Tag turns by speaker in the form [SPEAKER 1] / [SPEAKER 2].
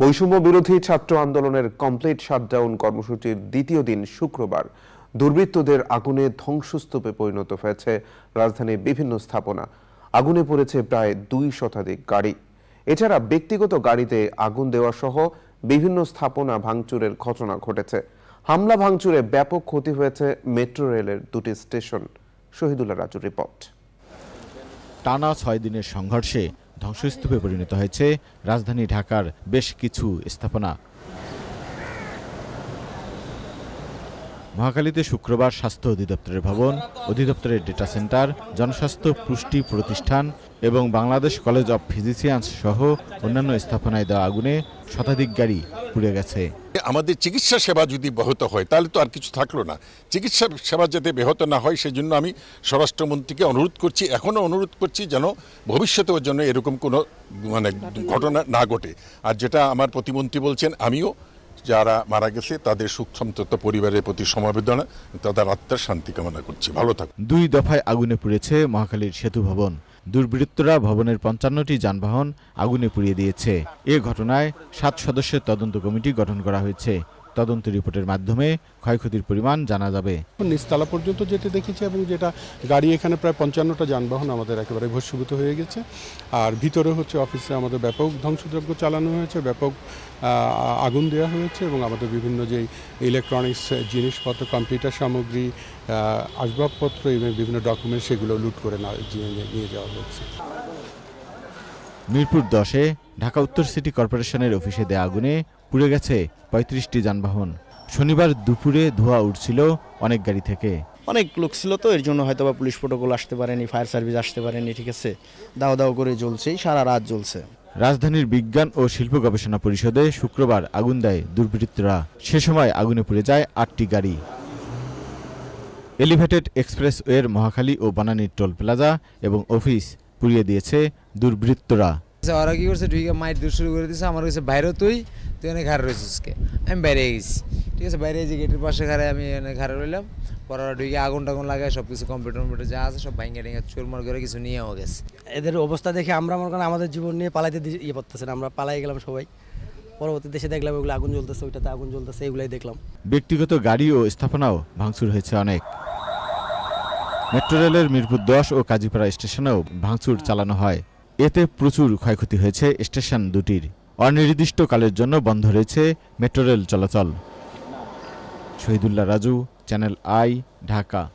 [SPEAKER 1] বৈষম্য বিরোধী ছাত্র আন্দোলনের কমপ্লিট শাটডাউন কর্মসূচির দ্বিতীয় দিন শুক্রবার। দুর্বৃত্তদের আগুনে ধ্বংসস্তূপে পরিণত হয়েছে রাজধানীর বিভিন্ন স্থাপনা। আগুনে পড়েছে প্রায় দুই শতাধিক গাড়ি। এছাড়া ব্যক্তিগত গাড়িতে আগুন দেওয়া সহ বিভিন্ন স্থাপনা ভাঙচুরের ঘটনা ঘটেছে। হামলা ভাঙচুরে ব্যাপক ক্ষতি হয়েছে মেট্রো রেলের দুটি স্টেশন। শহীদুল্লাহ রাজুর রিপোর্ট।
[SPEAKER 2] টানা ছয় দিনের সংঘর্ষে ধ্বংসস্তূপে পরিণত হয়েছে রাজধানী ঢাকার বেশ কিছু স্থাপনা। মহাকালীতে শুক্রবার স্বাস্থ্য অধিদপ্তরের ভবন, অধিদপ্তরের ডেটা সেন্টার জনস্বাস্থ্য পুষ্টি প্রতিষ্ঠান এবং বাংলাদেশ কলেজ অব ফিজিশিয়ান্স সহ অন্যান্য স্থাপনায় দেওয়া আগুনে শতাধিক গাড়ি পুড়ে গেছে।
[SPEAKER 3] আমাদের চিকিৎসা সেবা যদি ব্যাহত হয় তাহলে তো আর কিছু থাকল না। চিকিৎসা সেবা যাতে ব্যাহত না হয় সেজন্য আমি স্বরাষ্ট্রমন্ত্রীকে অনুরোধ করছি এখনও অনুরোধ করছি যেন ভবিষ্যতেও জন্য এরকম কোনো মানে ঘটনা না ঘটে। আর যেটা আমার প্রতিমন্ত্রী বলছেন আমিও যারা মারা গেছে তাদের সুখ সন্তত পরিবারের প্রতি সমবেদনা তাদের আত্মার শান্তি কামনা করছি। ভালো থাকুন।
[SPEAKER 2] দুই দফায় আগুনে পুড়েছে মহাখালীর সেতু ভবন। দুর্বৃত্তরা ভবনের পঞ্চান্নটি যানবাহন আগুনে পুড়িয়ে দিয়েছে। এ ঘটনায় সাত সদস্যের তদন্ত কমিটি গঠন করা হয়েছে। তদন্ত রিপোর্টের মাধ্যমে ক্ষয়ক্ষতির পরিমাণ জানা যাবে।
[SPEAKER 4] নিচতলা পর্যন্ত যেতে দেখেছি এবং যেটা গাড়ি এখানে প্রায় পঞ্চান্নটা যানবাহন আমাদের একেবারে ভস্মীভূত হয়ে গেছে। আর ভিতরে হচ্ছে অফিসে আমাদের ব্যাপক ধ্বংসযজ্ঞ চালানো হয়েছে ব্যাপক আগুন দেওয়া হয়েছে এবং আমাদের বিভিন্ন যে ইলেকট্রনিক্স জিনিসপত্র কম্পিউটার সামগ্রী আসবাবপত্র এবং বিভিন্ন ডকুমেন্ট সেগুলো লুট করে নিয়ে যাওয়া হয়েছে।
[SPEAKER 2] মিরপুর দশে ঢাকা উত্তর সিটি কর্পোরেশনের অফিসে দেয়া আগুনে পুড়ে গেছে পঁয়ত্রিশটি যানবাহন। শনিবার দুপুরে ধোঁয়া উঠছিল অনেক গাড়ি থেকে।
[SPEAKER 5] অনেক লোক ছিল তো এর জন্য হয়তো বা পুলিশ প্রোটোকল আসতে পারেনি ফায়ার সার্ভিস আসতে পারেনি ঠিক আছে। দাও দাও করে জ্বলছে সারা রাত জ্বলছে।
[SPEAKER 2] রাজধানীর বিজ্ঞান ও শিল্প গবেষণা পরিষদে শুক্রবার আগুন দেয় দুর্বৃত্তরা। সে সময় আগুনে পুড়ে যায় আটটি গাড়ি। এলিভেটেড এক্সপ্রেসওয়ের মহাখালী ও বানানীর টোল প্লাজা এবং অফিস পুড়িয়ে দিয়েছে দুর্বৃত্তরা।
[SPEAKER 6] ওরা কি করছে ঢুকে মাইট দূর শুরু করে দিয়েছে আমার কাছে বাইরে তুই তুই অনেক ঘাড়ে রয়েছিসকে আমি বাইরে গেছি। ঠিক আছে বাইরে যে গেটের পাশে ঘাড়ে আমি অনেক ঘাড়ে রইলাম। পরে ওরা ঢুকে আগুন টাগুন লাগায় সব কিছু কম্পিউটার কম্পিউটার যা আছে সব ভাঙ্গে টেঙ্গে চুরমার করে কিছু নিয়েও গেছে।
[SPEAKER 7] এদের অবস্থা দেখে আমরা মনে করেন আমাদের জীবন নিয়ে পালাইতে ইয়ে করতেছে না আমরা পালাই গেলাম সবাই। পরবর্তী দেশে দেখলাম ওগুলো আগুন জ্বলতেছে ওইটাতে আগুন জ্বলতেছে এগুলাই দেখলাম।
[SPEAKER 2] ব্যক্তিগত গাড়ি ও স্থাপনাও ভাঙচুর হয়েছে অনেক। মেট্রো রেলের মিরপুর দশ ও কাজীপাড়া স্টেশনেও ভাঙচুর চালানো হয়। এতে প্রচুর ক্ষয়ক্ষতি হয়েছে স্টেশন দুটির। অনির্দিষ্টকালের জন্য বন্ধ রয়েছে মেট্রো রেল চলাচল। Shahidullah Raju, channel I, Dhaka.